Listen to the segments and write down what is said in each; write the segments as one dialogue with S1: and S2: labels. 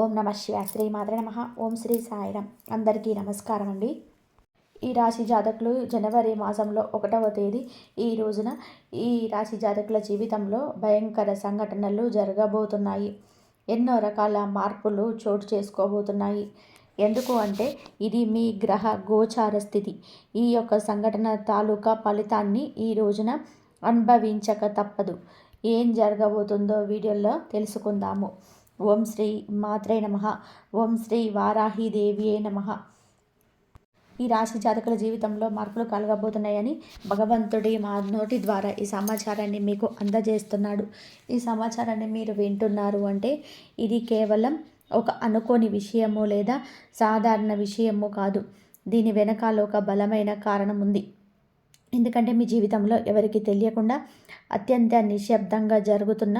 S1: ఓం నమ శివ శ్రీ మాత్ర నమ. ఓం శ్రీ సాయిరామ్. అందరికీ నమస్కారం అండి. ఈ రాశి జాతకులు జనవరి మాసంలో ఒకటవ తేదీ ఈ రోజున ఈ రాశి జాతకుల జీవితంలో భయంకర సంఘటనలు జరగబోతున్నాయి. ఎన్నో రకాల మార్పులు చోటు చేసుకోబోతున్నాయి. ఎందుకు అంటే ఇది మీ గ్రహ గోచార స్థితి. ఈ యొక్క సంఘటన తాలూకా ఫలితాన్ని ఈ రోజున అనుభవించక తప్పదు. ఏం జరగబోతుందో వీడియోలో తెలుసుకుందాము. ఓం శ్రీ మాత్రే నమ. ఓం శ్రీ వారాహిదేవియే నమ. ఈ రాశి జాతకుల జీవితంలో మార్పులు కలగబోతున్నాయని భగవంతుడి మా నోటి ద్వారా ఈ సమాచారాన్ని మీకు అందజేస్తున్నాడు. ఈ సమాచారాన్ని మీరు వింటున్నారు అంటే ఇది కేవలం ఒక అనుకోని విషయము లేదా సాధారణ విషయము కాదు. దీని వెనకాల ఒక బలమైన కారణం ఉంది. ఎందుకంటే మీ జీవితంలో ఎవరికి తెలియకుండా అత్యంత నిశ్శబ్దంగా జరుగుతున్న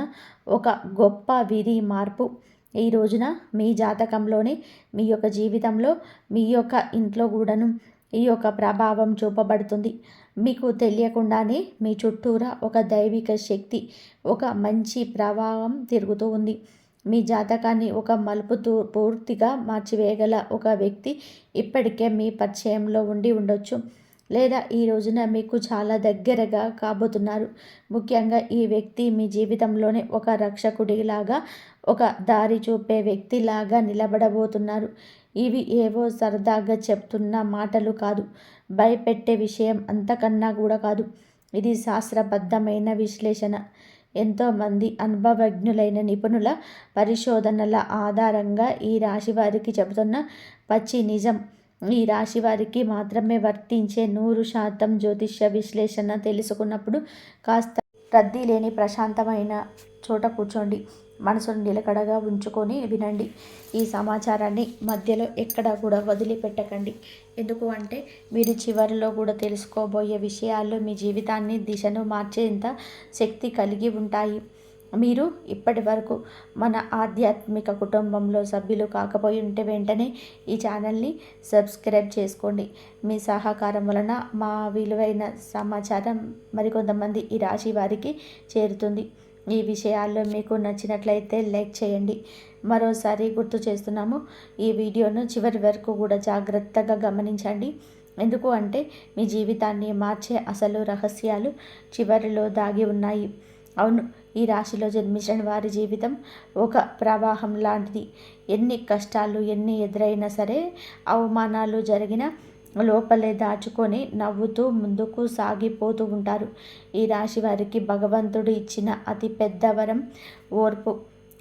S1: ఒక గొప్ప విధి మార్పు ఈ రోజున మీ జాతకంలోని మీ యొక్క జీవితంలో మీ యొక్క ఇంట్లో కూడాను ఈ యొక్క ప్రభావం చూపబడుతుంది. మీకు తెలియకుండానే మీ చుట్టూరా ఒక దైవిక శక్తి ఒక మంచి ప్రభావం తిరుగుతూ ఉంది. మీ జాతకాన్ని ఒక మలుపుతూ పూర్తిగా మార్చివేయగల ఒక వ్యక్తి ఇప్పటికే మీ పరిచయంలో ఉండి ఉండొచ్చు. లేదా ఈ రోజున మీకు చాలా దగ్గరగా కాబోతున్నారు. ముఖ్యంగా ఈ వ్యక్తి మీ జీవితంలోనే ఒక రక్షకుడిలాగా ఒక దారి చూపే వ్యక్తిలాగా నిలబడబోతున్నారు. ఇవి ఏవో సరదాగా చెప్తున్న మాటలు కాదు. భయపెట్టే విషయం అంతకన్నా కూడా కాదు. ఇది శాస్త్రబద్ధమైన విశ్లేషణ. ఎంతోమంది అనుభవజ్ఞులైన నిపుణుల పరిశోధనల ఆధారంగా ఈ రాశి వారికి చెబుతున్న పచ్చి నిజం. ఈ రాశి వారికి మాత్రమే వర్తించే నూరు శాతం జ్యోతిష్య విశ్లేషణ తెలుసుకున్నప్పుడు కాస్త రద్దీ లేని ప్రశాంతమైన చోట కూర్చోండి. మనసును నిలకడగా ఉంచుకొని వినండి. ఈ సమాచారాన్ని మధ్యలో ఎక్కడా కూడా వదిలిపెట్టకండి. ఎందుకు అంటే మీరు చివరిలో కూడా తెలుసుకోబోయే విషయాల్లో మీ జీవితాన్ని దిశను మార్చేంత శక్తి కలిగి ఉంటాయి. మీరు ఇప్పటి వరకు మన ఆధ్యాత్మిక కుటుంబంలో సభ్యులు కాకపోయి ఉంటే వెంటనే ఈ ఛానల్ని సబ్స్క్రైబ్ చేసుకోండి. మీ సహకారం వలన మా విలువైన సమాచారం మరికొంతమంది ఈ రాశి వారికి చేరుతుంది. ఈ విషయాల్లో మీకు నచ్చినట్లయితే లైక్ చేయండి. మరోసారి గుర్తు చేస్తున్నాము ఈ వీడియోను చివరి వరకు కూడా జాగ్రత్తగా గమనించండి. ఎందుకు అంటే మీ జీవితాన్ని మార్చే అసలు రహస్యాలు చివరిలో దాగి ఉన్నాయి. అవును ఈ రాశిలో జన్మించిన వారి జీవితం ఒక ప్రవాహం లాంటిది. ఎన్ని కష్టాలు ఎన్ని ఎదురైనా సరే అవమానాలు జరిగిన లోపలే దాచుకొని నవ్వుతూ ముందుకు సాగిపోతూ ఉంటారు. ఈ రాశి వారికి భగవంతుడు ఇచ్చిన అతి పెద్ద వరం ఓర్పు.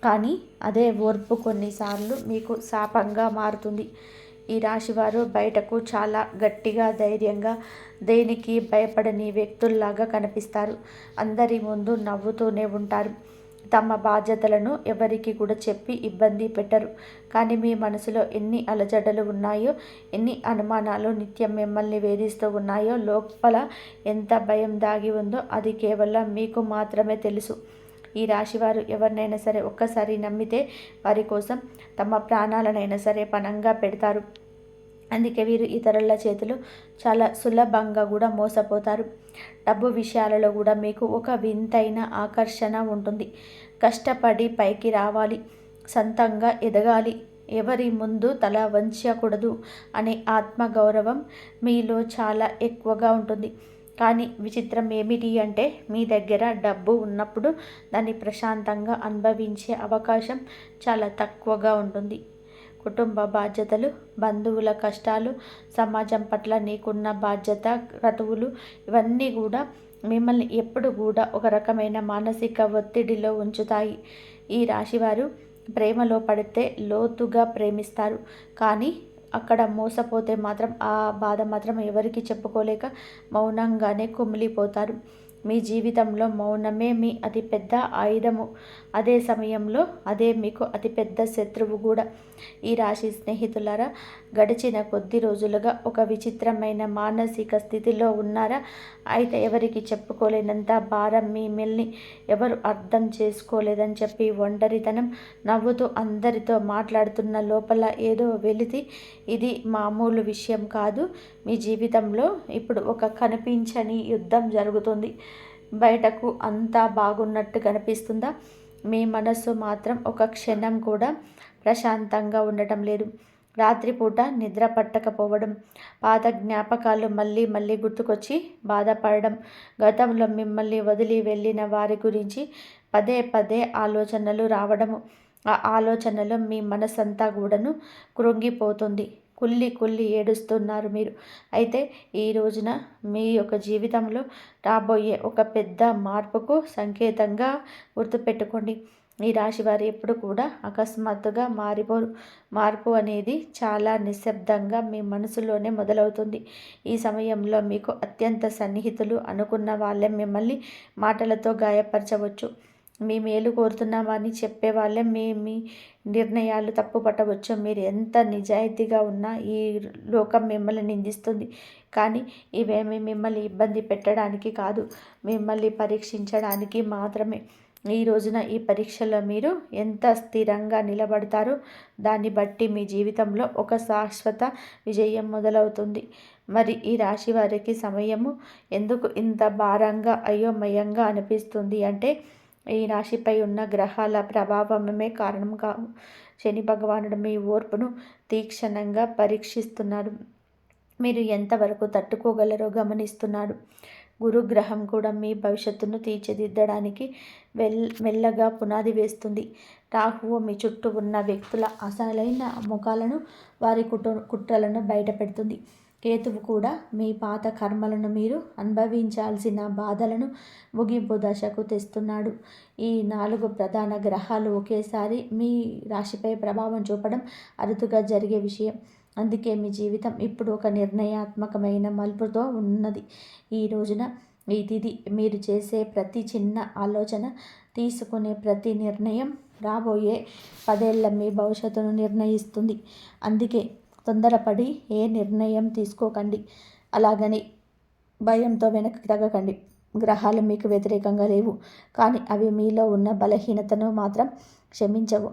S1: కానీ అదే ఓర్పు కొన్నిసార్లు మీకు శాపంగా మారుతుంది. ఈ రాశివారు బయటకు చాలా గట్టిగా ధైర్యంగా దేనికి భయపడని వ్యక్తుల్లాగా కనిపిస్తారు. అందరి ముందు నవ్వుతూనే ఉంటారు. తమ బాధ్యతలను ఎవరికి కూడా చెప్పి ఇబ్బంది పెట్టరు. కానీ మీ మనసులో ఎన్ని అలజడలు ఉన్నాయో ఎన్ని అనుమానాలు నిత్యం మిమ్మల్ని వేధిస్తూ ఉన్నాయో లోపల ఎంత భయం దాగి ఉందో అది కేవలం మీకు మాత్రమే తెలుసు. ఈ రాశివారు ఎవరినైనా సరే ఒక్కసారి నమ్మితే వారి కోసం తమ ప్రాణాలనైనా సరే పణంగా పెడతారు. అందుకే వీరు ఇతరుల చేతులు చాలా సులభంగా కూడా మోసపోతారు. డబ్బు విషయాలలో కూడా మీకు ఒక వింతైన ఆకర్షణ ఉంటుంది. కష్టపడి పైకి రావాలి. సొంతంగా ఎదగాలి. ఎవరి ముందు తల వంచకూడదు అనే ఆత్మగౌరవం మీలో చాలా ఎక్కువగా ఉంటుంది. కానీ విచిత్రం ఏమిటి అంటే మీ దగ్గర డబ్బు ఉన్నప్పుడు దాన్ని ప్రశాంతంగా అనుభవించే అవకాశం చాలా తక్కువగా ఉంటుంది. కుటుంబ బాధ్యతలు బంధువుల కష్టాలు సమాజం పట్ల నీకున్న బాధ్యత క్రతువులు ఇవన్నీ కూడా మిమ్మల్ని ఎప్పుడు కూడా ఒక రకమైన మానసిక ఒత్తిడిలో ఉంచుతాయి. ఈ రాశివారు ప్రేమలో పడితే లోతుగా ప్రేమిస్తారు. కానీ అక్కడ మోసపోతే మాత్రం ఆ బాధ మాత్రం ఎవరికి చెప్పుకోలేక మౌనంగానే కుమిలిపోతారు. మీ జీవితంలో మౌనమే మీ అతిపెద్ద ఆయుధము. అదే సమయంలో అదే మీకు అతిపెద్ద శత్రువు కూడా. ఈ రాశి స్నేహితులారా గడిచిన కొద్ది రోజులుగా ఒక విచిత్రమైన మానసిక స్థితిలో ఉన్నారా? అయితే ఎవరికి చెప్పుకోలేనంత భారం మీ మిల్ని ఎవరు అర్థం చేసుకోలేదని చెప్పి ఒంటరితనం నవ్వుతూ అందరితో మాట్లాడుతున్న లోపల ఏదో వెలితి ఇది మామూలు విషయం కాదు. మీ జీవితంలో ఇప్పుడు ఒక కనిపించని యుద్ధం జరుగుతుంది. బయటకు అంతా బాగున్నట్టు కనిపిస్తుందా? మీ మనస్సు మాత్రం ఒక క్షణం కూడా ప్రశాంతంగా ఉండటం లేదు. రాత్రిపూట నిద్ర పట్టకపోవడం పాత జ్ఞాపకాలు మళ్ళీ మళ్ళీ గుర్తుకొచ్చి బాధపడడం గతంలో మిమ్మల్ని వదిలి వెళ్ళిన వారి గురించి పదే పదే ఆలోచనలు రావడము. ఆ ఆలోచనలో మీ మనసంతా కూడాను కృంగిపోతుంది. కుల్లి కుల్లి ఏడుస్తున్నారు మీరు. అయితే ఈ రోజున మీ యొక్క జీవితంలో రాబోయే ఒక పెద్ద మార్పుకు సంకేతంగా గుర్తుపెట్టుకోండి. ఈ రాశి వారు ఎప్పుడు కూడా అకస్మాత్తుగా మారిపోరు. మార్పు అనేది చాలా నిశ్శబ్దంగా మీ మనసులోనే మొదలవుతుంది. ఈ సమయంలో మీకు అత్యంత సన్నిహితులు అనుకున్న వాళ్ళే మిమ్మల్ని మాటలతో గాయపరచవచ్చు. మీ మేలు కోరుతున్నామని చెప్పే వాళ్ళే మీ మీ నిర్ణయాలు తప్పు పట్టవచ్చు. మీరు ఎంత నిజాయితీగా ఉన్నా ఈ లోకం మిమ్మల్ని నిందిస్తుంది. కానీ ఇవేమి మిమ్మల్ని ఇబ్బంది పెట్టడానికి కాదు. మిమ్మల్ని పరీక్షించడానికి మాత్రమే. ఈ రోజున ఈ పరీక్షలో మీరు ఎంత స్థిరంగా నిలబడతారో దాన్ని బట్టి మీ జీవితంలో ఒక శాశ్వత విజయం మొదలవుతుంది. మరి ఈ రాశి వారికి సమయము ఎందుకు ఇంత భారంగా అయోమయంగా అనిపిస్తుంది అంటే ఈ రాశిపై ఉన్న గ్రహాల ప్రభావమే కారణం కావు శని భగవానుడు మీ ఓర్పును తీక్షణంగా పరీక్షిస్తున్నాడు. మీరు ఎంతవరకు తట్టుకోగలరో గమనిస్తున్నాడు. గురుగ్రహం కూడా మీ భవిష్యత్తును తీర్చిదిద్దడానికి వెల్ మెల్లగా పునాది వేస్తుంది. రాహువు మీ చుట్టూ ఉన్న వ్యక్తుల అసలైన ముఖాలను వారి కుట్ర కుట్రలను బయటపెడుతుంది. కేతువు కూడా మీ పాత కర్మలను మీరు అనుభవించాల్సిన బాధలను ముగింపు దశకు తెస్తున్నాడు. ఈ నాలుగు ప్రధాన గ్రహాలు ఒకేసారి మీ రాశిపై ప్రభావం చూపడం అరుదుగా జరిగే విషయం. అందుకే మీ జీవితం ఇప్పుడు ఒక నిర్ణయాత్మకమైన మలుపుతో ఉన్నది. ఈ రోజున ఈ తిది మీరు చేసే ప్రతి చిన్న ఆలోచన తీసుకునే ప్రతి నిర్ణయం రాబోయే పదేళ్ళ మీ భవిష్యత్తును నిర్ణయిస్తుంది. అందుకే తొందరపడి ఏ నిర్ణయం తీసుకోకండి. అలాగని భయంతో వెనక్కి తగ్గకండి. గ్రహాలు మీకు వ్యతిరేకంగా లేవు. కానీ అవి మీలో ఉన్న బలహీనతను మాత్రం క్షమించవు.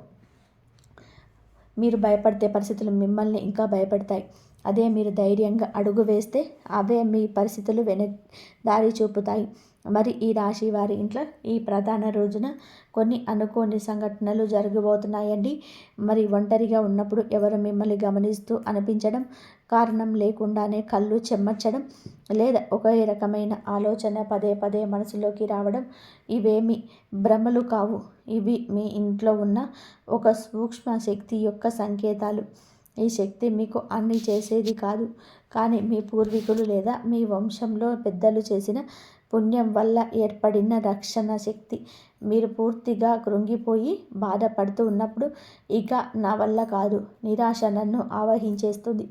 S1: మీరు భయపడితే పరిస్థితులు మిమ్మల్ని ఇంకా భయపడతాయి. అదే మీరు ధైర్యంగా అడుగు వేస్తే అవే మీ పరిస్థితులు వెనక్ దారి చూపుతాయి. మరి ఈ రాశి వారి ఇంట్లో ఈ ప్రధాన రోజున కొన్ని అనుకోని సంఘటనలు జరగబోతున్నాయండి. మరి ఒంటరిగా ఉన్నప్పుడు ఎవరు మిమ్మల్ని గమనిస్తూ అనిపించడం కారణం లేకుండానే కళ్ళు చెమ్మచ్చడం లేదా ఒకే రకమైన ఆలోచన పదే పదే మనసులోకి రావడం ఇవేమి భ్రమలు కావు. ఇవి మీ ఇంట్లో ఉన్న ఒక సూక్ష్మ శక్తి యొక్క సంకేతాలు. ఈ శక్తి మీకు అన్ని చేసేది కాదు. కానీ మీ పూర్వీకులు లేదా మీ వంశంలో పెద్దలు చేసిన పుణ్యం వల్ల ఏర్పడిన రక్షణ శక్తి. మీరు పూర్తిగా కృంగిపోయి బాధపడుతూ ఉన్నప్పుడు ఇక నా వల్ల కాదు. నిరాశ నన్ను ఆవహించేస్తుంది.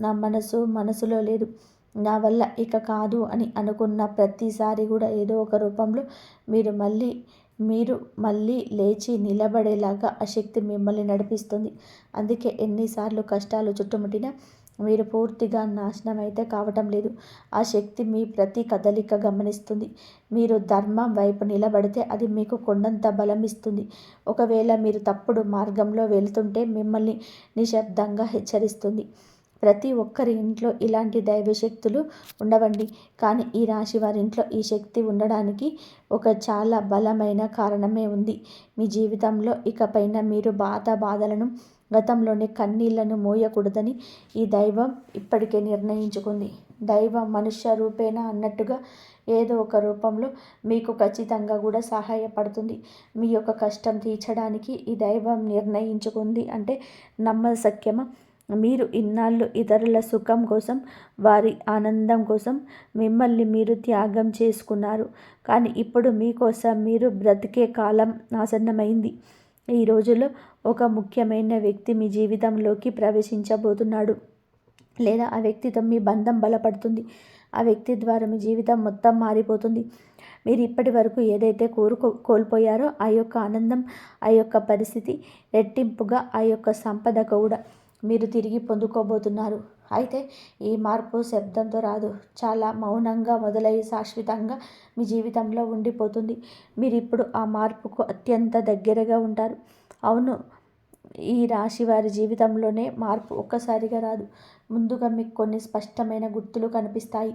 S1: నా మనసు మనసులో లేదు. నా వల్ల ఇక కాదు అని అనుకున్న ప్రతిసారి కూడా ఏదో ఒక రూపంలో మీరు మళ్ళీ మీరు మళ్ళీ లేచి నిలబడేలాగా ఆ శక్తి మిమ్మల్ని నడిపిస్తుంది. అందుకే ఎన్నిసార్లు కష్టాలు చుట్టుముట్టినా మీరు పూర్తిగా నాశనం అయితే కావటం లేదు. ఆ శక్తి మీ ప్రతి కదలిక గమనిస్తుంది. మీరు ధర్మం వైపు నిలబడితే అది మీకు కొండంత బలం ఇస్తుంది. ఒకవేళ మీరు తప్పుడు మార్గంలో వెళుతుంటే మిమ్మల్ని నిశ్శబ్దంగా హెచ్చరిస్తుంది. ప్రతి ఒక్కరి ఇంట్లో ఇలాంటి దైవశక్తులు ఉండవండి. కానీ ఈ రాశి వారింట్లో ఈ శక్తి ఉండడానికి ఒక చాలా బలమైన కారణమే ఉంది. మీ జీవితంలో ఇకపైన మీరు బాధ బాధలను గతంలోని కన్నీళ్ళను మోయకూడదని ఈ దైవం ఇప్పటికే నిర్ణయించుకుంది. దైవం మనుష్య రూపేణ అన్నట్టుగా ఏదో ఒక రూపంలో మీకు ఖచ్చితంగా కూడా సహాయపడుతుంది. మీ యొక్క కష్టం తీర్చడానికి ఈ దైవం నిర్ణయించుకుంది అంటే నమ్మసక్యమా మీరు ఇన్నాళ్ళు ఇతరుల సుఖం కోసం వారి ఆనందం కోసం మిమ్మల్ని మీరు త్యాగం చేసుకున్నారు. కానీ ఇప్పుడు మీకోసం మీరు బ్రతికే కాలం ఆసన్నమైంది. ఈ రోజుల్లో ఒక ముఖ్యమైన వ్యక్తి మీ జీవితంలోకి ప్రవేశించబోతున్నాడు. లేదా ఆ వ్యక్తితో మీ బంధం బలపడుతుంది. ఆ వ్యక్తి ద్వారా మీ జీవితం మొత్తం మారిపోతుంది. మీరు ఇప్పటి వరకు ఏదైతే కోరుకో కోల్పోయారో ఆ యొక్క ఆనందం ఆ యొక్క పరిస్థితి రెట్టింపుగా ఆ యొక్క సంపద కూడా మీరు తిరిగి పొందుకోబోతున్నారు. అయితే ఈ మార్పు శబ్దంతో రాదు. చాలా మౌనంగా మొదలై శాశ్వతంగా మీ జీవితంలో ఉండిపోతుంది. మీరు ఇప్పుడు ఆ మార్పుకు అత్యంత దగ్గరగా ఉంటారు. అవును ఈ రాశి వారి జీవితంలోనే మార్పు ఒక్కసారిగా రాదు. ముందుగా మీకు కొన్ని స్పష్టమైన గుర్తులు కనిపిస్తాయి.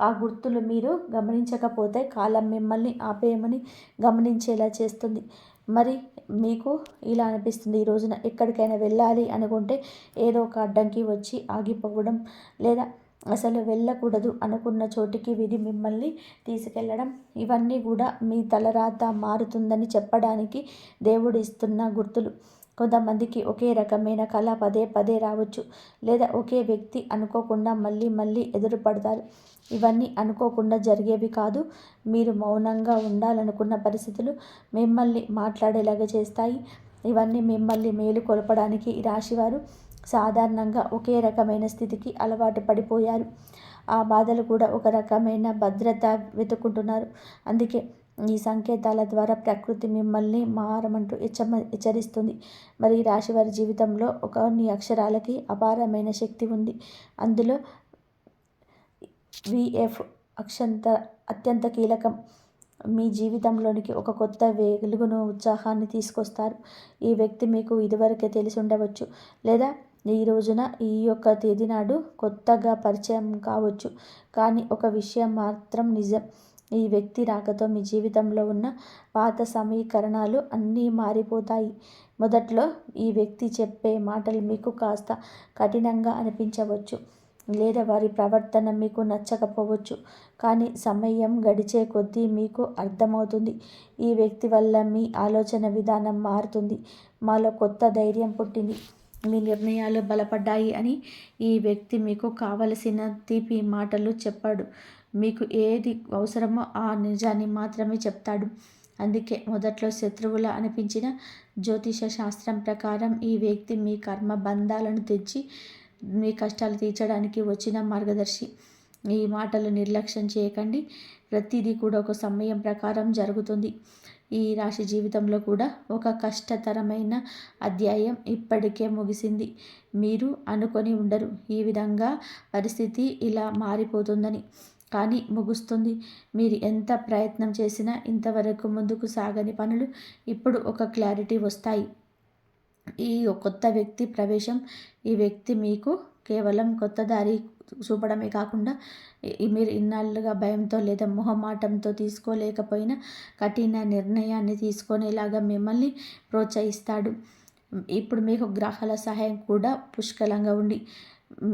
S1: ఆ గుర్తులు మీరు గమనించకపోతే కాలం మిమ్మల్ని ఆపేయమని గమనించేలా చేస్తుంది. మరి మీకు ఇలా అనిపిస్తుంది ఈ రోజున ఎక్కడికైనా వెళ్ళాలి అనుకుంటే ఏదో ఒక అడ్డంకి వచ్చి ఆగిపోవడం లేదా అసలు వెళ్ళకూడదు అనుకున్న చోటికి విధి మిమ్మల్ని తీసుకెళ్ళడం ఇవన్నీ కూడా మీ తలరాత మారుతుందని చెప్పడానికి దేవుడు ఇస్తున్న గుర్తులు. కొంతమందికి ఒకే రకమైన కళ పదే పదే రావచ్చు లేదా ఒకే వ్యక్తి అనుకోకుండా మళ్ళీ మళ్ళీ ఎదురుపడతారు. ఇవన్నీ అనుకోకుండా జరిగేవి కాదు. మీరు మౌనంగా ఉండాలనుకున్న పరిస్థితులు మిమ్మల్ని మాట్లాడేలాగా చేస్తాయి. ఇవన్నీ మిమ్మల్ని మేలు కొలపడానికి ఈ రాశివారు సాధారణంగా ఒకే రకమైన స్థితికి అలవాటు పడిపోయారు. ఆ బాధలు కూడా ఒక రకమైన భద్రత వెతుక్కుంటున్నారు. అందుకే ఈ సంకేతాల ద్వారా ప్రకృతి మిమ్మల్ని మారమంటూ హెచ్చమ హెచ్చరిస్తుంది. మరి ఈ రాశి వారి జీవితంలో కొన్ని అక్షరాలకి అపారమైన శక్తి ఉంది. అందులో విఎఫ్ అక్షంత అత్యంత కీలకం. మీ జీవితంలోనికి ఒక కొత్త వెలుగును ఉత్సాహాన్ని తీసుకొస్తారు. ఈ వ్యక్తి మీకు ఇదివరకే తెలిసి ఉండవచ్చు. లేదా ఈ రోజున ఈ యొక్క తేదీ నాడు కొత్తగా పరిచయం కావచ్చు. కానీ ఒక విషయం మాత్రం నిజం. ఈ వ్యక్తి రాకతో మీ జీవితంలో ఉన్న పాత సమీకరణాలు అన్నీ మారిపోతాయి. మొదట్లో ఈ వ్యక్తి చెప్పే మాటలు మీకు కాస్త కఠినంగా అనిపించవచ్చు లేదా వారి ప్రవర్తన మీకు నచ్చకపోవచ్చు. కానీ సమయం గడిచే కొద్దీ మీకు అర్థమవుతుంది. ఈ వ్యక్తి వల్ల మీ ఆలోచన విధానం మారుతుంది. మాలో కొత్త ధైర్యం పుట్టింది. మీ నిర్ణయాలు బలపడ్డాయి అని ఈ వ్యక్తి మీకు కావలసిన తీపి మాటలు చెప్పాడు. మీకు ఏది అవసరమో ఆ నిజాన్ని మాత్రమే చెప్తాడు. అందుకే మొదట్లో శత్రువుల అనిపించిన జ్యోతిష శాస్త్రం ప్రకారం ఈ వ్యక్తి మీ కర్మ బంధాలను తెచ్చి మీ కష్టాలు తీర్చడానికి వచ్చిన మార్గదర్శి. ఈ మాటలు నిర్లక్ష్యం చేయకండి. ప్రతిదీ కూడా ఒక సమయం ప్రకారం జరుగుతుంది. ఈ రాశి జీవితంలో కూడా ఒక కష్టతరమైన అధ్యాయం ఇప్పటికే ముగిసింది. మీరు అనుకొని ఉండరు. ఈ విధంగా పరిస్థితి ఇలా మారిపోతుందని. కానీ ముగుస్తుంది. మీరు ఎంత ప్రయత్నం చేసినా ఇంతవరకు ముందుకు సాగని పనులు ఇప్పుడు ఒక క్లారిటీ వస్తాయి. ఈ కొత్త వ్యక్తి ప్రవేశం ఈ వ్యక్తి మీకు కేవలం కొత్త దారి చూపడమే కాకుండా మీరు ఇన్నాళ్ళుగా భయంతో లేదా మొహమాటంతో తీసుకోలేకపోయినా కఠిన నిర్ణయాన్ని తీసుకునేలాగా మిమ్మల్ని ప్రోత్సహిస్తాడు. ఇప్పుడు మీకు గ్రహాల సహాయం కూడా పుష్కలంగా ఉండి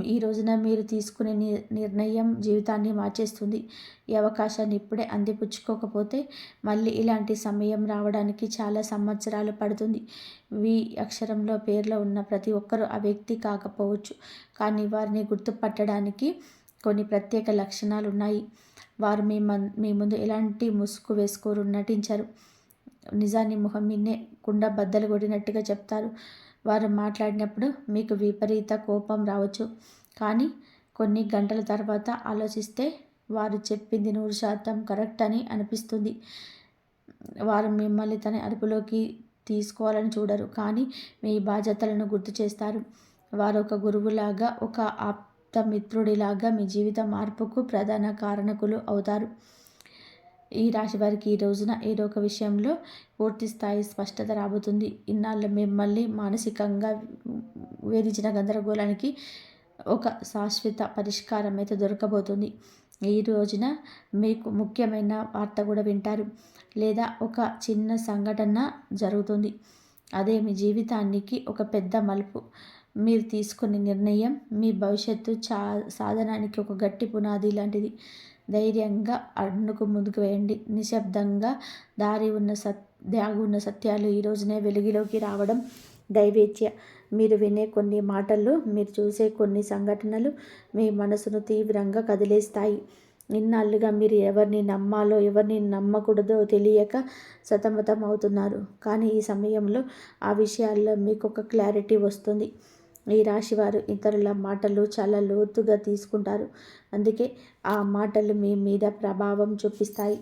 S1: ఈ రోజున మీరు తీసుకునే నిర్ణయం జీవితాన్ని మార్చేస్తుంది. ఈ అవకాశాన్ని ఇప్పుడే అందిపుచ్చుకోకపోతే మళ్ళీ ఇలాంటి సమయం రావడానికి చాలా సంవత్సరాలు పడుతుంది. వి అక్షరంలో పేర్లో ఉన్న ప్రతి ఒక్కరూ ఆ వ్యక్తి కాకపోవచ్చు. కానీ వారిని గుర్తుపట్టడానికి కొన్ని ప్రత్యేక లక్షణాలు ఉన్నాయి. వారు మీ మన్ మీ ముందు ఎలాంటి ముసుగు వేసుకోరు నటించారు. నిజాన్ని మొహం మీనే కుండ బద్దలు కొట్టినట్టుగా చెప్తారు. వారు మాట్లాడినప్పుడు మీకు విపరీత కోపం రావచ్చు. కానీ కొన్ని గంటల తర్వాత ఆలోచిస్తే వారు చెప్పింది నూరు శాతం కరెక్ట్ అని అనిపిస్తుంది. వారు మిమ్మల్ని తన అదుపులోకి తీసుకోవాలని చూడరు కానీ మీ బాధ్యతలను గుర్తు చేస్తారు. వారు ఒక గురువులాగా ఒక ఆప్త మిత్రుడిలాగా మీ జీవిత మార్పుకు ప్రధాన కారణకులు అవుతారు. ఈ రాశి వారికి ఈ రోజున ఏదో ఒక విషయంలో పూర్తి స్థాయి స్పష్టత రాబోతుంది. ఇన్నాళ్ళు మిమ్మల్ని మానసికంగా వేధించిన గందరగోళానికి ఒక శాశ్వత పరిష్కారం అయితే దొరకబోతుంది. ఈ రోజున మీకు ముఖ్యమైన వార్త కూడా వింటారు. లేదా ఒక చిన్న సంఘటన జరుగుతుంది. అదే మీ జీవితానికి ఒక పెద్ద మలుపు. మీరు తీసుకునే నిర్ణయం మీ భవిష్యత్తు చా సాధనానికి ఒక గట్టి పునాది లాంటిది. ధైర్యంగా అడుగుకు ముందుకు వేయండి. నిశ్శబ్దంగా దారి ఉన్న సత్ దాగి ఉన్న సత్యాలు ఈ రోజునే వెలుగులోకి రావడం దైవేచ్య. మీరు వినే కొన్ని మాటలు మీరు చూసే కొన్ని సంఘటనలు మీ మనసును తీవ్రంగా కదిలేస్తాయి. ఇన్నాళ్ళుగా మీరు ఎవరిని నమ్మాలో ఎవరిని నమ్మకూడదో తెలియక సతమతం అవుతున్నారు కానీ ఈ సమయంలో ఆ విషయాల్లో మీకు ఒక క్లారిటీ వస్తుంది. ఈ రాశివారు ఇతరుల మాటలు చాలా లోతుగా తీసుకుంటారు. అందుకే ఆ మాటలు మీ మీద ప్రభావం చూపిస్తాయి.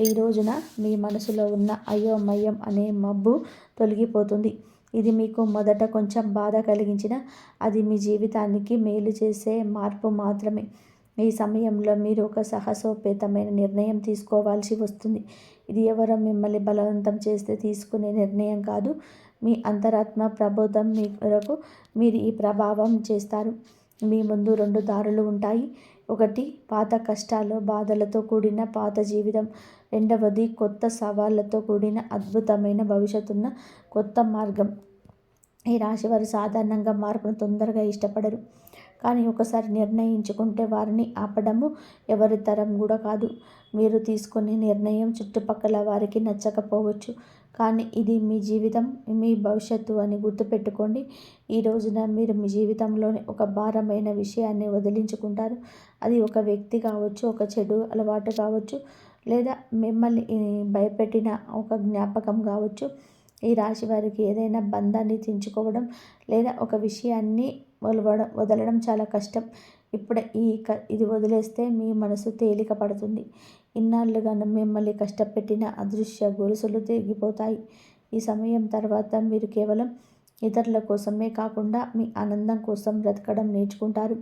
S1: ఈ రోజున మీ మనసులో ఉన్న అయోమయం అనే మబ్బు తొలగిపోతుంది. ఇది మీకు మొదట కొంచెం బాధ కలిగించిన అది మీ జీవితానికి మేలు చేసే మార్పు మాత్రమే. ఈ సమయంలో మీరు ఒక సాహసోపేతమైన నిర్ణయం తీసుకోవాల్సి వస్తుంది. ఇది ఎవరో మిమ్మల్ని బలవంతం చేస్తే తీసుకునే నిర్ణయం కాదు. మీ అంతరాత్మ ప్రబోధం మీ కొరకు మీరు ఈ ప్రభావం చేస్తారు. మీ ముందు రెండు దారులు ఉంటాయి. ఒకటి పాత కష్టాలు బాధలతో కూడిన పాత జీవితం. రెండవది కొత్త సవాళ్ళతో కూడిన అద్భుతమైన భవిష్యత్తున్న కొత్త మార్గం. ఈ రాశి వారు సాధారణంగా మార్పును తొందరగా ఇష్టపడరు. కానీ ఒకసారి నిర్ణయించుకుంటే వారిని ఆపడము ఎవరి తరం కూడా కాదు. మీరు తీసుకునే నిర్ణయం చుట్టుపక్కల వారికి నచ్చకపోవచ్చు. కానీ ఇది మీ జీవితం మీ భవిష్యత్తు అని గుర్తుపెట్టుకోండి. ఈ రోజున మీరు మీ జీవితంలోని ఒక భారమైన విషయాన్ని వదిలించుకుంటారు. అది ఒక వ్యక్తి కావచ్చు ఒక చెడు అలవాటు కావచ్చు లేదా మిమ్మల్ని భయపెట్టిన ఒక జ్ఞాపకం కావచ్చు. ఈ రాశి వారికి ఏదైనా బంధాన్ని తెంచుకోవడం లేదా ఒక విషయాన్ని వలవడం వదలడం చాలా కష్టం. ఇప్పుడు ఈ క ఇది వదిలేస్తే మీ మనసు తేలిక పడుతుంది. ఇన్నాళ్ళుగా మిమ్మల్ని కష్టపెట్టిన అదృశ్య గొలుసులు తిరిగిపోతాయి ఈ సమయం తర్వాత మీరు కేవలం ఇతరుల కోసమే కాకుండా మీ ఆనందం కోసం బ్రతకడం నేర్చుకుంటారు.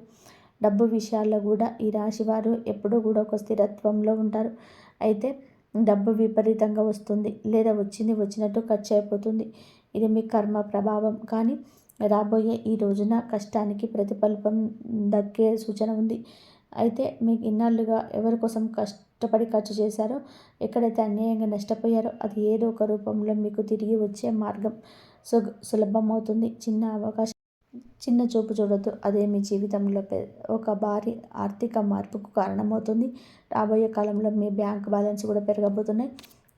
S1: డబ్బు విషయాల్లో కూడా ఈ రాశి వారు ఎప్పుడూ కూడా ఒక స్థిరత్వంలో ఉంటారు. అయితే డబ్బు విపరీతంగా వస్తుంది. లేదా వచ్చింది వచ్చినట్టు ఖర్చు అయిపోతుంది. ఇది మీ కర్మ ప్రభావం. కానీ రాబోయే ఈ రోజున కష్టానికి ప్రతిఫలం దక్కే సూచన ఉంది. అయితే మీకు ఇన్నాళ్ళుగా ఎవరి కోసం కష్ట కష్టపడి ఖర్చు చేశారో ఎక్కడైతే అన్యాయంగా నష్టపోయారో అది ఏదో ఒక రూపంలో మీకు తిరిగి వచ్చే మార్గం సు సులభమవుతుంది. చిన్న అవకాశం చిన్న చూపు చూడొద్దు. అదే మీ జీవితంలో ఒక భారీ ఆర్థిక మార్పుకు కారణమవుతుంది. రాబోయే కాలంలో మీ బ్యాంక్ బ్యాలెన్స్ కూడా పెరగబోతున్నాయి.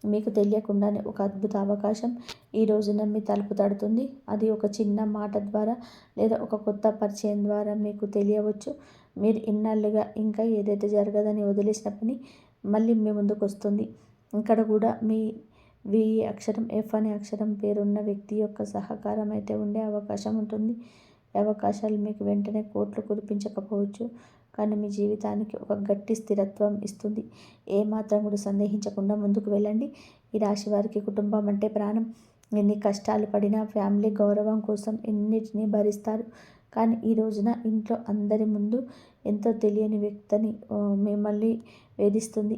S1: మీకు తెలియకుండానే ఒక అద్భుత అవకాశం ఈ రోజున మీ తలుపు తడుతుంది. అది ఒక చిన్న మాట ద్వారా లేదా ఒక కొత్త పరిచయం ద్వారా మీకు తెలియవచ్చు. మీరు ఇన్నాళ్ళుగా ఇంకా ఏదైతే జరగదని వదిలేసిన పని మళ్ళీ మీ ముందుకు వస్తుంది ఇక్కడ కూడా మీ వి అక్షరం ఎఫ్ అనే అక్షరం పేరున్న వ్యక్తి యొక్క సహకారం అయితే ఉండే అవకాశం ఉంటుంది. అవకాశాలు మీకు వెంటనే కోట్లు కురిపించకపోవచ్చు. కానీ మీ జీవితానికి ఒక గట్టి స్థిరత్వం ఇస్తుంది. ఏమాత్రం కూడా సందేహించకుండా ముందుకు వెళ్ళండి. ఈ రాశి వారికి కుటుంబం అంటే ప్రాణం. ఎన్ని కష్టాలు పడినా ఫ్యామిలీ గౌరవం కోసం ఎన్నిటిని భరిస్తారు. కానీ ఈ రోజున ఇంట్లో అందరి ముందు ఎంతో తెలియని వ్యక్తిని మిమ్మల్ని వేధిస్తుంది.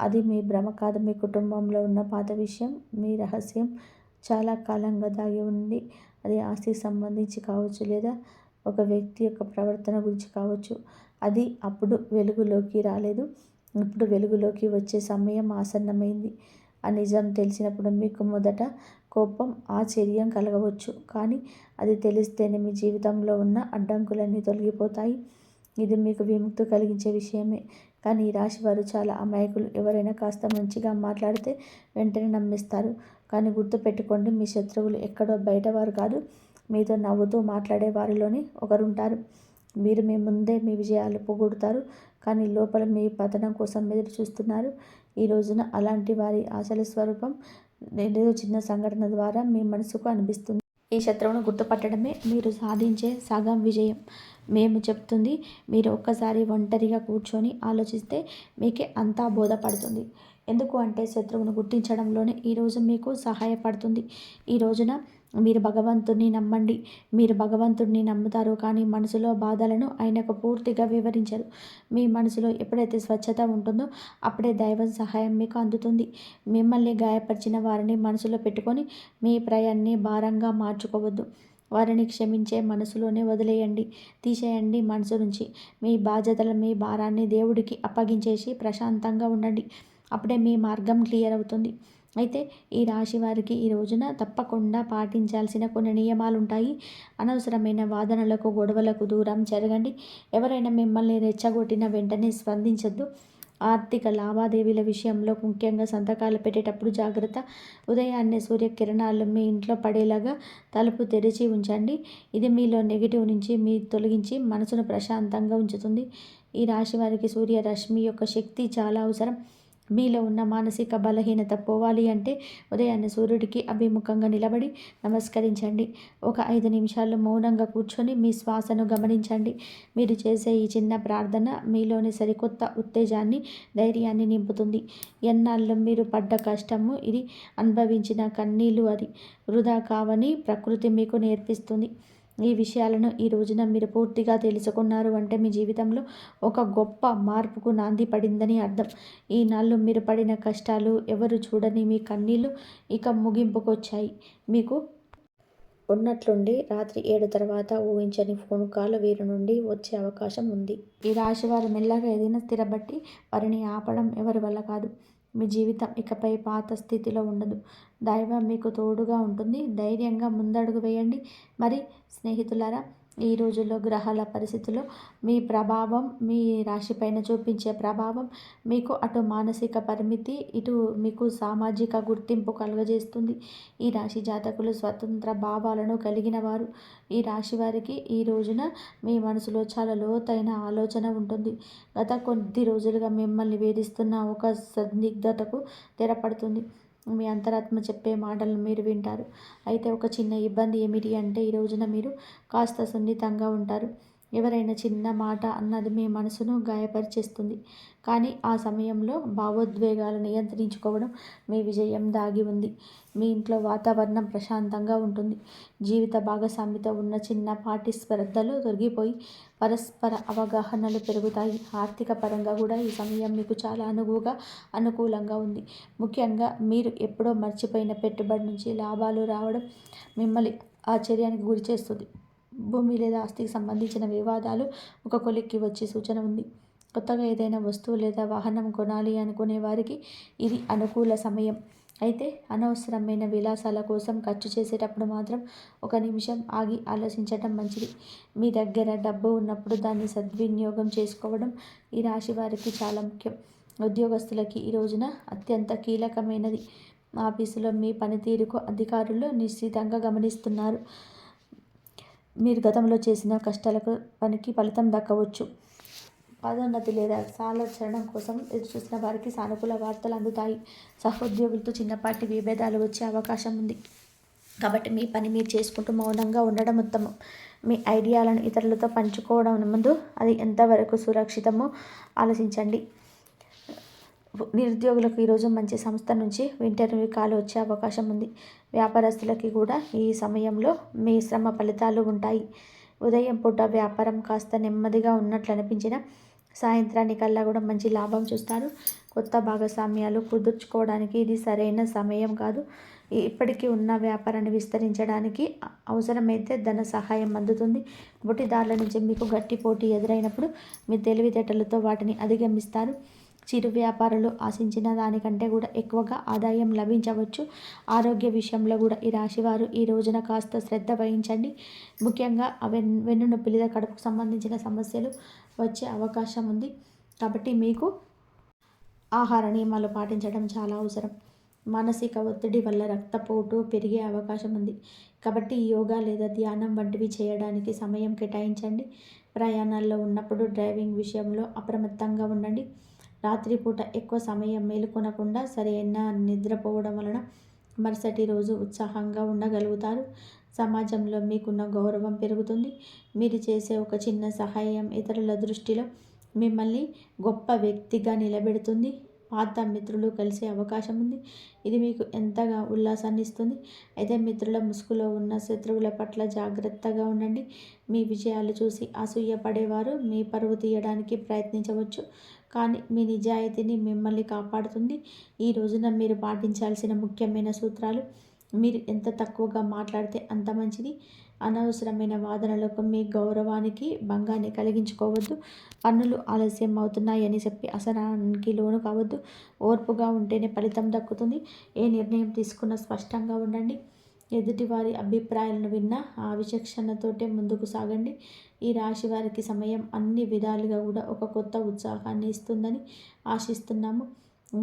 S1: అది మీ భ్రమ కాదు. మీ కుటుంబంలో ఉన్న పాత విషయం మీ రహస్యం చాలా కాలంగా దాగి ఉంది. అది ఆస్తికి సంబంధించి కావచ్చు లేదా ఒక వ్యక్తి యొక్క ప్రవర్తన గురించి కావచ్చు. అది అప్పుడు వెలుగులోకి రాలేదు. ఇప్పుడు వెలుగులోకి వచ్చే సమయం ఆసన్నమైంది. ఆ నిజం తెలిసినప్పుడు మీకు మొదట కోపం ఆశ్చర్యం కలగవచ్చు. కానీ అది తెలిస్తేనే మీ జీవితంలో ఉన్న అడ్డంకులన్నీ తొలగిపోతాయి. ఇది మీకు విముక్తి కలిగించే విషయమే. కానీ ఈ రాశి వారు చాలా అమాయకులు. ఎవరైనా కాస్త మంచిగా మాట్లాడితే వెంటనే నమ్మిస్తారు. కానీ గుర్తుపెట్టుకోండి మీ శత్రువులు ఎక్కడో బయటవారు కాదు. మీతో నవ్వుతూ మాట్లాడే వారిలోని ఒకరుంటారు. మీరు మీ ముందే మీ విజయాలు పొగుడుతారు. కానీ లోపల మీ పతనం కోసం ఎదురు చూస్తున్నారు ఈ రోజున అలాంటి వారి ఆశల స్వరూపం ఏదో చిన్న సంఘటన ద్వారా మీ మనసుకు అనిపిస్తుంది. ఈ శత్రువును గుర్తుపట్టడమే మీరు సాధించే సగం విజయం. మేము చెప్తుంది మీరు ఒక్కసారి ఒంటరిగా కూర్చొని ఆలోచిస్తే మీకే అంతా బోధపడుతుంది. ఎందుకు అంటే శత్రువును గుర్తించడంలోనే ఈరోజు మీకు సహాయపడుతుంది. ఈ రోజున మీరు భగవంతుడిని నమ్మండి. మీరు భగవంతుడిని నమ్ముతారు కానీ మనసులో బాధలను ఆయనకు పూర్తిగా వివరించరు. మీ మనసులో ఎప్పుడైతే స్వచ్ఛత ఉంటుందో అప్పుడే దైవం సహాయం మీకు అందుతుంది. మిమ్మల్ని గాయపరిచిన వారిని మనసులో పెట్టుకొని మీ ప్రయాన్ని భారంగా మార్చుకోవద్దు. వారిని క్షమించే మనసులోనే వదిలేయండి. తీసేయండి మనసు నుంచి. మీ బాధ్యతల మీ భారాన్ని దేవుడికి అప్పగించేసి ప్రశాంతంగా ఉండండి. అప్పుడే మీ మార్గం క్లియర్ అవుతుంది. అయితే ఈ రాశి వారికి ఈ రోజున తప్పకుండా పాటించాల్సిన కొన్ని నియమాలు ఉంటాయి అనవసరమైన వాదనలకు గొడవలకు దూరం జరగండి. ఎవరైనా మిమ్మల్ని రెచ్చగొట్టిన వెంటనే స్పందించద్దు. ఆర్థిక లావాదేవీల విషయంలో ముఖ్యంగా సంతకాలు పెట్టేటప్పుడు జాగ్రత్త. ఉదయాన్నే సూర్యకిరణాలు మీ ఇంట్లో పడేలాగా తలుపు తెరిచి ఉంచండి. ఇది మీలో నెగిటివ్ నుంచి మీ తొలగించి మనసును ప్రశాంతంగా ఉంచుతుంది. ఈ రాశి వారికి సూర్యరశ్మి యొక్క శక్తి చాలా అవసరం. మీలో ఉన్న మానసిక బలహీనత పోవాలి అంటే ఉదయాన్నే సూర్యుడికి అభిముఖంగా నిలబడి నమస్కరించండి. ఒక ఐదు నిమిషాలు మౌనంగా కూర్చొని మీ శ్వాసను గమనించండి. మీరు చేసే ఈ చిన్న ప్రార్థన మీలోని సరికొత్త ఉత్తేజాన్ని ధైర్యాన్ని నింపుతుంది. ఎన్నాళ్ళు మీరు పడ్డ కష్టము ఇది అనుభవించిన కన్నీళ్ళు అది. వృధా కావని ప్రకృతి మీకు నేర్పిస్తుంది. ఈ విషయాలను ఈ రోజున మీరు పూర్తిగా తెలుసుకున్నారు అంటే మీ జీవితంలో ఒక గొప్ప మార్పుకు నాంది పడిందని అర్థం. ఈ నాళ్ళు మీరు పడిన కష్టాలు ఎవరు చూడని మీ కన్నీళ్ళు ఇక ముగింపుకొచ్చాయి. మీకు ఉన్నట్లుండి రాత్రి ఏడు తర్వాత ఊహించని ఫోన్ కాల్ వీరి నుండి వచ్చే అవకాశం ఉంది. ఈ రాశి వారు మెల్లగా ఏదైనా స్థిరబట్టి వారిని ఆపడం ఎవరి వల్ల కాదు. మీ జీవితం ఇకపై పాత స్థితిలో ఉండదు. దైవం మీకు తోడుగా ఉంటుంది. ధైర్యంగా ముందడుగు వేయండి. మరి స్నేహితులారా ఈ రోజుల్లో గ్రహాల పరిస్థితుల్లో మీ ప్రభావం మీ రాశిపైన చూపించే ప్రభావం మీకు అటు మానసిక పరిమితి ఇటు మీకు సామాజిక గుర్తింపు కలుగజేస్తుంది. ఈ రాశి జాతకులు స్వతంత్ర భావాలను కలిగిన వారు. ఈ రాశి వారికి ఈ రోజున మీ మనసులో చాలా లోతైన ఆలోచన ఉంటుంది. గత కొద్ది రోజులుగా మిమ్మల్ని వేధిస్తున్న ఒక సందిగ్ధతకు తెరపడుతుంది. మీ అంతరాత్మ చెప్పే మాటలను మీరు వింటారు. అయితే ఒక చిన్న ఇబ్బంది ఏమిటి అంటే ఈ రోజున మీరు కాస్త సున్నితంగా ఉంటారు. ఎవరైనా చిన్న మాట అన్నది మీ మనసును గాయపరిచేస్తుంది. కానీ ఆ సమయంలో భావోద్వేగాలు నియంత్రించుకోవడం మీ విజయం దాగి ఉంది. మీ ఇంట్లో వాతావరణం ప్రశాంతంగా ఉంటుంది. జీవిత భాగస్వామితో ఉన్న చిన్నపాటి స్పర్ధలు తొలగిపోయి పరస్పర అవగాహనలు పెరుగుతాయి. ఆర్థిక పరంగా కూడా ఈ సమయం మీకు చాలా అనువుగా అనుకూలంగా ఉంది. ముఖ్యంగా మీరు ఎప్పుడో మర్చిపోయిన పెట్టుబడి నుంచి లాభాలు రావడం మిమ్మల్ని ఆశ్చర్యానికి గురి చేస్తుంది భూమి లేదా ఆస్తికి సంబంధించిన వివాదాలు ఒక కొలిక్కి వచ్చే సూచన ఉంది. కొత్తగా ఏదైనా వస్తువు లేదా వాహనం కొనాలి అనుకునే వారికి ఇది అనుకూల సమయం. అయితే అనవసరమైన విలాసాల కోసం ఖర్చు చేసేటప్పుడు మాత్రం ఒక నిమిషం ఆగి ఆలోచించటం మంచిది. మీ దగ్గర డబ్బు ఉన్నప్పుడు దాన్ని సద్వినియోగం చేసుకోవడం ఈ రాశి వారికి చాలా ముఖ్యం. ఉద్యోగస్తులకి ఈ రోజున అత్యంత కీలకమైనది. ఆఫీసులో మీ పనితీరుకు అధికారులు నిశ్చితంగా గమనిస్తున్నారు. మీరు గతంలో చేసిన కష్టాలకు పనికి ఫలితం దక్కవచ్చు. పదోన్నతి లేదా సాలచరణం కోసం ఎదురుచూసిన వారికి సానుకూల వార్తలు అందుతాయి. సహోద్యోగులతో చిన్నపాటి విభేదాలు వచ్చే అవకాశం ఉంది. కాబట్టి మీ పని మీరు చేసుకుంటూ మౌనంగా ఉండడం ఉత్తమం. మీ ఐడియాలను ఇతరులతో పంచుకోవడం ముందు అది ఎంతవరకు సురక్షితమో ఆలోచించండి. నిరుద్యోగులకు ఈరోజు మంచి సంస్థ నుంచి ఇంటర్వ్యూ కాల్ వచ్చే అవకాశం ఉంది. వ్యాపారస్తులకి కూడా ఈ సమయంలో మీ శ్రమ ఫలితాలు ఉంటాయి. ఉదయం పూట వ్యాపారం కాస్త నెమ్మదిగా ఉన్నట్లు అనిపించిన సాయంత్రానికల్లా కూడా మంచి లాభం చూస్తారు. కొత్త భాగస్వామ్యాలు కుదుర్చుకోవడానికి ఇది సరైన సమయం కాదు. ఇప్పటికీ ఉన్న వ్యాపారాన్ని విస్తరించడానికి అవసరమైతే ధన సహాయం అందుతుంది. పోటీదారుల నుంచి మీకు గట్టి పోటీ ఎదురైనప్పుడు మీ తెలివితేటలతో వాటిని అధిగమిస్తారు. చిరు వ్యాపారులు ఆశించిన దానికంటే కూడా ఎక్కువగా ఆదాయం లభించవచ్చు. ఆరోగ్య విషయంలో కూడా ఈ రాశివారు ఈ రోజున కాస్త శ్రద్ధ వహించండి. ముఖ్యంగా వెన్ వెన్ను నొప్పి కడుపుకు సంబంధించిన సమస్యలు వచ్చే అవకాశం ఉంది. కాబట్టి మీకు ఆహార నియమాలు పాటించడం చాలా అవసరం. మానసిక ఒత్తిడి వల్ల రక్తపోటు పెరిగే అవకాశం ఉంది. కాబట్టి యోగా లేదా ధ్యానం వంటివి చేయడానికి సమయం కేటాయించండి. ప్రయాణాల్లో ఉన్నప్పుడు డ్రైవింగ్ విషయంలో అప్రమత్తంగా ఉండండి. రాత్రిపూట ఎక్కువ సమయం మేలుకొనకుండా సరైన నిద్రపోవడం వలన మరుసటి రోజు ఉత్సాహంగా ఉండగలుగుతారు. సమాజంలో మీకున్న గౌరవం పెరుగుతుంది. మీరు చేసే ఒక చిన్న సహాయం ఇతరుల దృష్టిలో మిమ్మల్ని గొప్ప వ్యక్తిగా నిలబెడుతుంది. పాత మిత్రులు కలిసే అవకాశం ఉంది. ఇది మీకు ఎంతగా ఉల్లాసాన్ని ఇస్తుంది? అయితే మిత్రుల ముసుగులో ఉన్న శత్రువుల పట్ల జాగ్రత్తగా ఉండండి. మీ విజయాలు చూసి అసూయ పడేవారు మీ పరువు తీయడానికి ప్రయత్నించవచ్చు. కానీ మీ నిజాయితీని మిమ్మల్ని కాపాడుతుంది. ఈ రోజున మీరు పాటించాల్సిన ముఖ్యమైన సూత్రాలు మీరు ఎంత తక్కువగా మాట్లాడితే అంత మంచిది. అనవసరమైన వాదనలకు మీ గౌరవానికి భంగాన్ని కలిగించుకోవద్దు. పన్నులు ఆలస్యం అవుతున్నాయని చెప్పి అసనానికి లోను కావద్దు. ఓర్పుగా ఉంటేనే ఫలితం దక్కుతుంది. ఏ నిర్ణయం తీసుకున్నా స్పష్టంగా ఉండండి. ఎదుటివారి అభిప్రాయాలను విన్నా ఆ విచక్షణతోటే ముందుకు సాగండి. ఈ రాశి వారికి సమయం అన్ని విధాలుగా కూడా ఒక కొత్త ఉత్సాహాన్ని ఇస్తుందని ఆశిస్తున్నాము.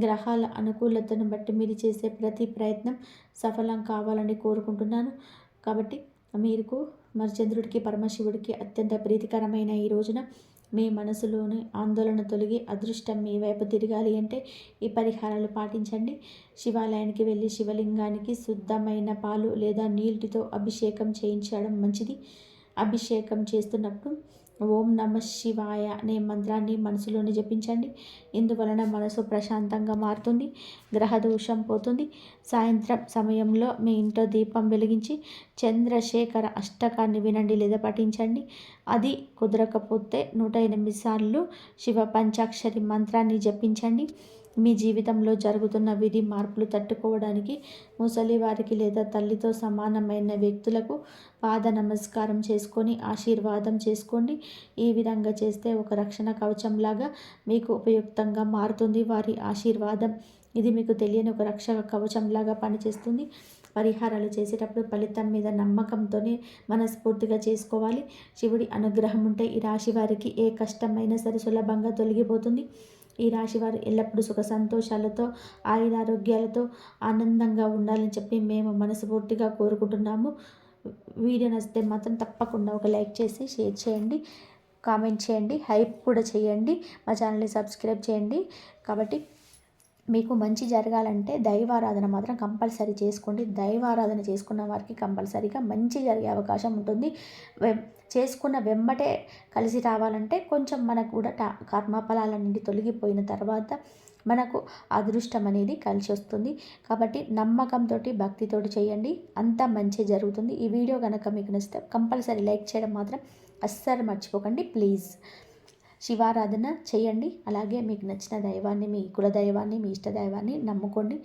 S1: గ్రహాల అనుకూలతను బట్టి మీరు చేసే ప్రతి ప్రయత్నం సఫలం కావాలని కోరుకుంటున్నాను. కాబట్టి మీకు మరి చంద్రుడికి పరమశివుడికి అత్యంత ప్రీతికరమైన ఈ రోజున మీ మనసులోని ఆందోళన తొలగి అదృష్టం మీ వైపు తిరగాలి అంటే ఈ పరిహారాలు పాటించండి. శివాలయానికి వెళ్ళి శివలింగానికి శుద్ధమైన పాలు లేదా నీటితో అభిషేకం చేయించడం మంచిది. అభిషేకం చేస్తున్నప్పుడు ఓం నమ శివాయ అనే మంత్రాన్ని మనసులోని జపించండి. ఇందువలన మనసు ప్రశాంతంగా మారుతుంది గ్రహదోషం పోతుంది. సాయంత్రం సమయంలో మీ ఇంట్లో దీపం వెలిగించి చంద్రశేఖర అష్టకాన్ని వినండి లేదా పఠించండి. అది కుదరకపోతే నూట ఎనిమిది సార్లు శివ పంచాక్షరి మంత్రాన్ని జపించండి. మీ జీవితంలో జరుగుతున్న విధి మార్పులు తట్టుకోవడానికి ముసలి వారికి లేదా తల్లితో సమానమైన వ్యక్తులకు పాద నమస్కారం చేసుకొని ఆశీర్వాదం చేసుకోండి. ఈ విధంగా చేస్తే ఒక రక్షణ కవచంలాగా మీకు ఉపయుక్తంగా మారుతుంది. వారి ఆశీర్వాదం ఇది మీకు తెలియని ఒక రక్షక కవచంలాగా పనిచేస్తుంది. పరిహారాలు చేసేటప్పుడు ఫలితం మీద నమ్మకంతోనే మనస్ఫూర్తిగా చేసుకోవాలి. శివుడి అనుగ్రహం ఉంటే ఈ రాశి వారికి ఏ కష్టమైనా సరే సులభంగా తొలగిపోతుంది. ఈ రాశి వారు ఎల్లప్పుడూ సుఖ సంతోషాలతో ఆయురారోగ్యాలతో ఆనందంగా ఉండాలని చెప్పి మేము మనస్ఫూర్తిగా కోరుకుంటున్నాము. వీడియో నచ్చితే మాత్రం తప్పకుండా ఒక లైక్ చేసి షేర్ చేయండి కామెంట్ చేయండి హైప్ కూడా చేయండి మా ఛానల్ని సబ్స్క్రైబ్ చేయండి. కాబట్టి మీకు మంచి జరగాలంటే దైవారాధన మాత్రం కంపల్సరీ చేసుకోండి. దైవారాధన చేసుకున్న వారికి కంపల్సరీగా మంచి జరిగే అవకాశం ఉంటుంది. చేసుకున్న వెంబటే కలిసి రావాలంటే కొంచెం మనకు కూడా కర్మఫలాల నుండి తొలగిపోయిన తర్వాత మనకు అదృష్టం అనేది కలిసి వస్తుంది. కాబట్టి నమ్మకంతో భక్తితోటి చేయండి. అంతా మంచి జరుగుతుంది. ఈ వీడియో కనుక మీకు నచ్చితే కంపల్సరీ లైక్ చేయడం మాత్రం అస్సలు మర్చిపోకండి. ప్లీజ్. శివారాధన చేయండి. అలాగే మీకు నచ్చిన దైవాన్ని మీ కుల దైవాన్ని మీ ఇష్ట దైవాన్ని నమ్ముకోండి.